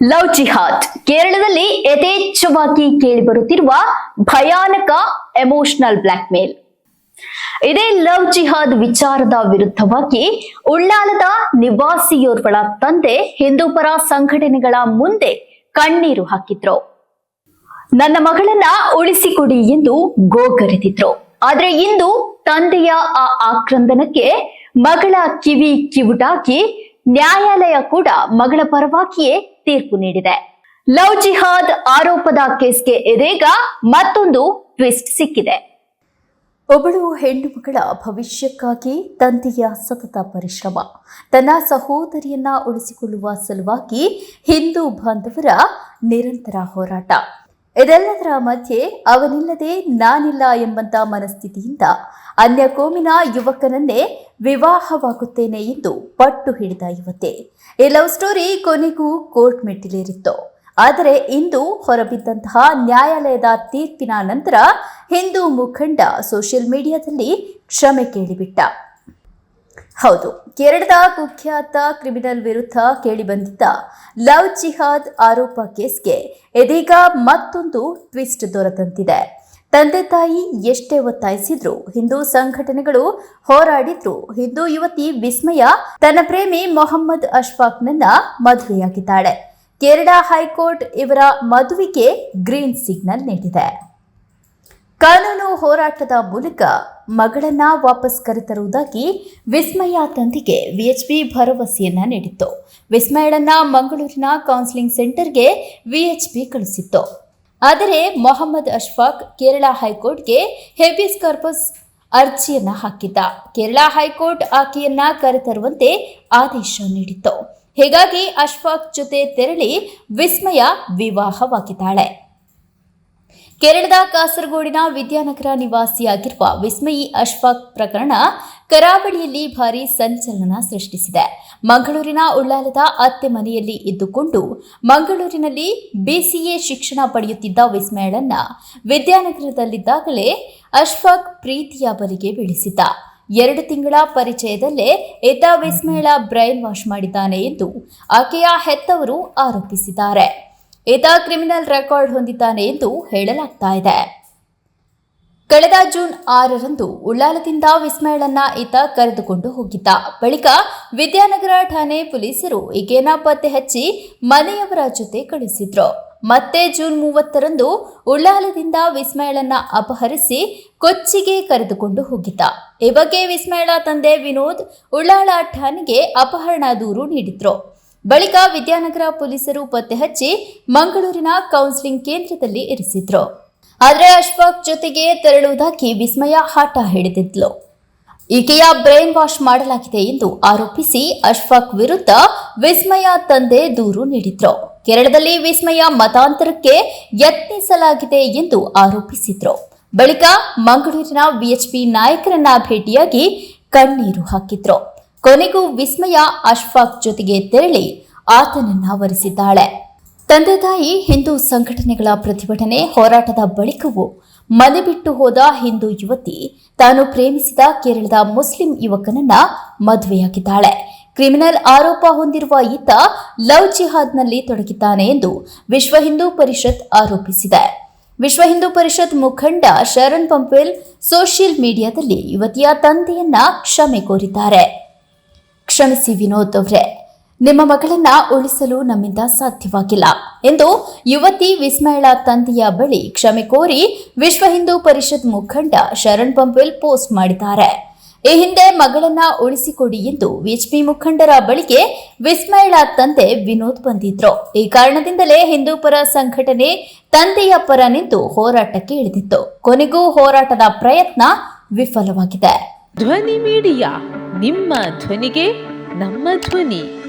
Love ಜಿಹಾದ್ ಕೇರಳದಲ್ಲಿ ಯಥೇಚ್ಛವಾಗಿ ಕೇಳಿಬರುತ್ತಿರುವ ಭಯಾನಕ ಎಮೋಷನಲ್ ಬ್ಲಾಕ್ ಮೇಲ್ ಇದೇ ಲವ್ ಜಿಹಾದ್ ವಿಚಾರದ ವಿರುದ್ಧವಾಗಿ ಉಳ್ಳಾಲದ ನಿವಾಸಿಯೋರ್ವಳ ತಂದೆ ಹಿಂದೂ ಪರ ಸಂಘಟನೆಗಳ ಮುಂದೆ ಕಣ್ಣೀರು ಹಾಕಿದ್ರು. ನನ್ನ ಮಗಳನ್ನ ಉಳಿಸಿಕೊಡಿ ಎಂದು ಗೋಗರೆದಿದ್ರು. ಆದ್ರೆ ಇಂದು ತಂದೆಯ ಆ ಆಕ್ರಂದನಕ್ಕೆ ಮಗಳ ಕಿವಿ ಕಿವುಟಾಕಿ ನ್ಯಾಯಾಲಯ ಕೂಡ ಮಗಳ ಪರವಾಗಿಯೇ ತೀರ್ಪು ನೀಡಿದೆ. ಲವ್ ಜಿಹಾದ್ ಆರೋಪದ ಕೇಸ್ಗೆ ಇದೀಗ ಮತ್ತೊಂದು ಟ್ವಿಸ್ಟ್ ಸಿಕ್ಕಿದೆ. ಒಬ್ಬಳು ಹೆಣ್ಣು ಮಗಳ ಭವಿಷ್ಯಕ್ಕಾಗಿ ತಂದೆಯ ಸತತ ಪರಿಶ್ರಮ. ತನ್ನ ಸಹೋದರಿಯನ್ನ ಉಳಿಸಿಕೊಳ್ಳುವ ಸಲುವಾಗಿ ಹಿಂದೂ ಬಾಂಧವರ ನಿರಂತರ ಹೋರಾಟ. ಇದೆಲ್ಲದರ ಮಧ್ಯೆ ಅವನಿಲ್ಲದೆ ನಾನಿಲ್ಲ ಎಂಬಂತ ಮನಸ್ಥಿತಿಯಿಂದ ಅನ್ಯ ಕೋಮಿನ ಯುವಕನನ್ನೇ ವಿವಾಹವಾಗುತ್ತೇನೆ ಎಂದು ಪಟ್ಟು ಹಿಡಿದ ಯುವತೆ. ಈ ಲವ್ ಸ್ಟೋರಿ ಕೊನೆಗೂ ಕೋರ್ಟ್ ಮೆಟ್ಟಿಲೇರಿತ್ತು. ಆದರೆ ಇಂದು ಹೊರಬಿದ್ದಂತಹ ನ್ಯಾಯಾಲಯದ ತೀರ್ಪಿನ ನಂತರ ಹಿಂದೂ ಮುಖಂಡ ಸೋಷಿಯಲ್ ಮೀಡಿಯಾದಲ್ಲಿ ಕ್ಷಮೆ ಕೇಳಿಬಿಟ್ಟ. ಹೌದು. ಕೇರಳದ ಕುಖ್ಯಾತ ಕ್ರಿಮಿನಲ್ ವಿರುದ್ಧ ಕೇಳಿಬಂದಿದ್ದ ಲವ್ ಜಿಹಾದ್ ಆರೋಪ ಕೇಸ್ಗೆ ಇದೀಗ ಮತ್ತೊಂದು ಟ್ವಿಸ್ಟ್ ದೊರೆತಂತಿದೆ. ತಂದೆ ತಾಯಿ ಎಷ್ಟೇ ಒತ್ತಾಯಿಸಿದ್ರು ಹಿಂದೂ ಸಂಘಟನೆಗಳು ಹೋರಾಡಿದ್ರು. ಹಿಂದೂ ಯುವತಿ ವಿಸ್ಮಯ, ತನ್ನ ಪ್ರೇಮಿ ಮೊಹಮ್ಮದ್ ಅಶ್ಫಾಕ್ನನ್ನ ಮದುವೆಯಾಗಿದ್ದಾಳೆ. ಕೇರಳ ಹೈಕೋರ್ಟ್ ಇವರ ಮದುವೆಗೆ ಗ್ರೀನ್ ಸಿಗ್ನಲ್ ನೀಡಿದೆ. ಕಾನೂನು ಹೋರಾಟದ ಮೂಲಕ ಮಗಳನ್ನ ವಾಪಸ್ ಕರೆತರುವುದಾಗಿ ವಿಸ್ಮಯ ತಂದೆಗೆ ವಿಎಚ್ಪಿ ಭರವಸೆಯನ್ನ ನೀಡಿತ್ತು. ವಿಸ್ಮಯಳನ್ನ ಮಂಗಳೂರಿನ ಕೌನ್ಸಿಲಿಂಗ್ ಸೆಂಟರ್ಗೆ ವಿಎಚ್ಪಿ ಕಳಿಸಿತ್ತು. ಆದರೆ ಮೊಹಮ್ಮದ್ ಅಶ್ಫಾಕ್ ಕೇರಳ ಹೈಕೋರ್ಟ್ಗೆ ಹೆಬಿಸ್ ಕಾರ್ಪಸ್ ಅರ್ಜಿಯನ್ನ ಹಾಕಿದ್ದ. ಕೇರಳ ಹೈಕೋರ್ಟ್ ಆಕೆಯನ್ನ ಕರೆತರುವಂತೆ ಆದೇಶ ನೀಡಿತ್ತು. ಹೀಗಾಗಿ ಅಶ್ಫಾಕ್ ಜೊತೆ ತೆರಳಿ ವಿಸ್ಮಯ ವಿವಾಹವಾಗಿದ್ದಾಳೆ. ಕೇರಳದ ಕಾಸರಗೋಡಿನ ವಿದ್ಯಾನಗರ ನಿವಾಸಿಯಾಗಿರುವ ವಿಸ್ಮಯಿ ಅಶ್ಫಾಕ್ ಪ್ರಕರಣ ಕರಾವಳಿಯಲ್ಲಿ ಭಾರಿ ಸಂಚಲನ ಸೃಷ್ಟಿಸಿದೆ. ಮಂಗಳೂರಿನ ಉಳ್ಳಾಲದ ಅತ್ತೆ ಮನೆಯಲ್ಲಿ ಇದ್ದುಕೊಂಡು ಮಂಗಳೂರಿನಲ್ಲಿ ಬಿಸಿಎ ಶಿಕ್ಷಣ ಪಡೆಯುತ್ತಿದ್ದ ವಿಸ್ಮಯಳನ್ನ ವಿದ್ಯಾನಗರದಲ್ಲಿದ್ದಾಗಲೇ ಅಶ್ಫಾಕ್ ಪ್ರೀತಿಯ ಬಲಿಗೆ ಬೀಳಿಸಿದ್ದ. ಎರಡು ತಿಂಗಳ ಪರಿಚಯದಲ್ಲೇ ಇದ್ದ ವಿಸ್ಮಯಳ ಬ್ರೈನ್ ವಾಶ್ ಮಾಡಿದ್ದಾನೆ ಎಂದು ಆಕೆಯ ಹೆತ್ತವರು ಆರೋಪಿಸಿದ್ದಾರೆ. ಈತ ಕ್ರಿಮಿನಲ್ ರೆಕಾರ್ಡ್ ಹೊಂದಿದ್ದಾನೆ ಎಂದು ಹೇಳಲಾಗ್ತಾ ಇದೆ. ಕಳೆದ ಜೂನ್ ಆರರಂದು ಉಳ್ಳಾಲದಿಂದ ವಿಸ್ಮಯಳನ್ನ ಈತ ಕರೆದುಕೊಂಡು ಹೋಗಿದ್ದ. ಬಳಿಕ ವಿದ್ಯಾನಗರ ಠಾಣೆ ಪೊಲೀಸರು ಈಗೇನ ಪತ್ತೆ ಹಚ್ಚಿ ಮನೆಯವರ ಜೊತೆ ಕಳಿಸಿದ್ರು ಮತ್ತೆ ಜೂನ್ ಮೂವತ್ತರಂದು ಉಳ್ಳಾಲದಿಂದ ವಿಸ್ಮಯಳನ್ನ ಅಪಹರಿಸಿ ಕೊಚ್ಚಿಗೆ ಕರೆದುಕೊಂಡು ಹೋಗಿದ್ದ. ಈ ಬಗ್ಗೆ ವಿಸ್ಮಯಳ ತಂದೆ ವಿನೋದ್ ಉಳ್ಳಾಳ ಠಾಣೆಗೆ ಅಪಹರಣ ದೂರು ನೀಡಿದ್ರು. ಬಳಿಕ ವಿದ್ಯಾನಗರ ಪೊಲೀಸರು ಪತ್ತೆ ಹಚ್ಚಿ ಮಂಗಳೂರಿನ ಕೌನ್ಸಿಲಿಂಗ್ ಕೇಂದ್ರದಲ್ಲಿ ಇರಿಸಿದ್ರು. ಆದರೆ ಅಶ್ಫಾಕ್ ಜೊತೆಗೆ ತೆರಳುವುದಾಗಿ ವಿಸ್ಮಯ ಹಾಟ ಹಿಡಿದಿದ್ಲು. ಈಕೆಯ ಬ್ರೈನ್ ವಾಶ್ ಮಾಡಲಾಗಿದೆ ಎಂದು ಆರೋಪಿಸಿ ಅಶ್ಫಾಕ್ ವಿರುದ್ಧ ವಿಸ್ಮಯ ತಂದೆ ದೂರು ನೀಡಿದ್ರು. ಕೇರಳದಲ್ಲಿ ವಿಸ್ಮಯ ಮತಾಂತರಕ್ಕೆ ಯತ್ನಿಸಲಾಗಿದೆ ಎಂದು ಆರೋಪಿಸಿದ್ರು. ಬಳಿಕ ಮಂಗಳೂರಿನ ವಿಎಚ್ಪಿ ನಾಯಕರನ್ನ ಭೇಟಿಯಾಗಿ ಕಣ್ಣೀರು ಹಾಕಿದ್ರು. ಕೊನೆಗೂ ವಿಸ್ಮಯ ಅಶ್ಫಾಕ್ ಜೊತೆಗೆ ತೆರಳಿ ಆತನನ್ನ ವರಿಸಿದ್ದಾಳೆ ತಂದೆ ತಾಯಿ ಹಿಂದೂ ಸಂಘಟನೆಗಳ ಪ್ರತಿಭಟನೆ ಹೋರಾಟದ ಬಳಿಕವೂ ಮನೆ ಬಿಟ್ಟು ಹೋದ ಹಿಂದೂ ಯುವತಿ ತಾನು ಪ್ರೇಮಿಸಿದ ಕೇರಳದ ಮುಸ್ಲಿಂ ಯುವಕನನ್ನ ಮದುವೆಯಾಗಿದ್ದಾಳೆ. ಕ್ರಿಮಿನಲ್ ಆರೋಪ ಹೊಂದಿರುವ ಈತ ಲವ್ ಜಿಹಾದ್ನಲ್ಲಿ ತೊಡಗಿದ್ದಾನೆ ಎಂದು ವಿಶ್ವ ಹಿಂದೂ ಪರಿಷತ್ ಆರೋಪಿಸಿದೆ. ವಿಶ್ವ ಹಿಂದೂ ಪರಿಷತ್ ಮುಖಂಡ ಶರಣ್ ಪಂಪೇಲ್ ಸೋಷಿಯಲ್ ಮೀಡಿಯಾದಲ್ಲಿ ಯುವತಿಯ ತಂದೆಯನ್ನ ಕ್ಷಮೆ ಕೋರಿದ್ದಾರೆ. ಕ್ಷಮಿಸಿ ವಿನೋದ್ ಅವರೇ. ನಿಮ್ಮ ಮಗಳನ್ನ ಉಳಿಸಲು ನಮ್ಮಿಂದ ಸಾಧ್ಯವಾಗಿಲ್ಲ ಎಂದು ಯುವತಿ ವಿಸ್ಮಯಳ ತಂದೆಯ ಬಳಿ ಕ್ಷಮೆ ಕೋರಿ ವಿಶ್ವ ಹಿಂದೂ ಪರಿಷತ್ ಮುಖಂಡ ಶರಣ್ ಪಂಪೇಲ್ ಪೋಸ್ಟ್ ಮಾಡಿದ್ದಾರೆ. ಈ ಹಿಂದೆ ಮಗಳನ್ನ ಉಳಿಸಿಕೊಡಿ ಎಂದು ವಿಎಚ್ಪಿ ಮುಖಂಡರ ಬಳಿಗೆ ವಿಸ್ಮಯಳ ತಂದೆ ವಿನೋದ್ ಬಂದಿದ್ರು. ಈ ಕಾರಣದಿಂದಲೇ ಹಿಂದೂ ಪರ ಸಂಘಟನೆ ತಂದೆಯ ಪರ ನಿಂತು ಹೋರಾಟಕ್ಕೆ ಇಳಿದಿತ್ತು. ಕೊನೆಗೂ ಹೋರಾಟದ ಪ್ರಯತ್ನ ವಿಫಲವಾಗಿದೆ. ಧ್ವನಿ ಮೀಡಿಯಾ, ನಿಮ್ಮ ಧ್ವನಿಗೆ ನಮ್ಮ ಧ್ವನಿ.